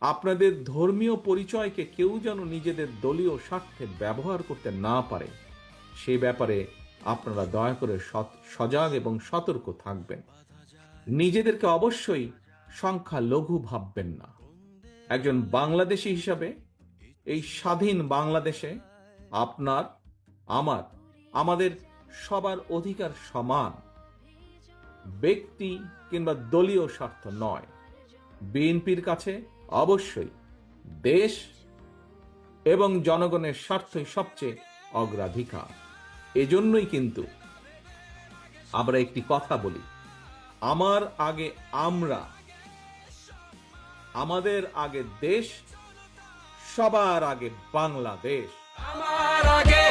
আপনাদের ধর্মীয় পরিচয়কে কেউ যেন নিজেদের দলীয় স্বার্থে ব্যবহার করতে না পারে সেই ব্যাপারে আপনারা দয়া করে সজাগ এবং সতর্ক থাকবেন। নিজেদেরকে অবশ্যই সংখ্যা লঘু ভাববেন না। একজন বাংলাদেশি হিসাবে এই স্বাধীন বাংলাদেশে আপনার, আমার, আমাদের সবার অধিকার সমান। ব্যক্তি কিংবা দলীয় স্বার্থ নয়। বিএনপির কাছে অবশ্যই দেশ এবং জনগণের স্বার্থই সবচেয়ে অগ্রাধিকার। এজন্যই কিন্তু আমরা একটি কথা বলি, আমার আগে আমরা, আমাদের আগে দেশ, সবার আগে বাংলাদেশ। আমার আগে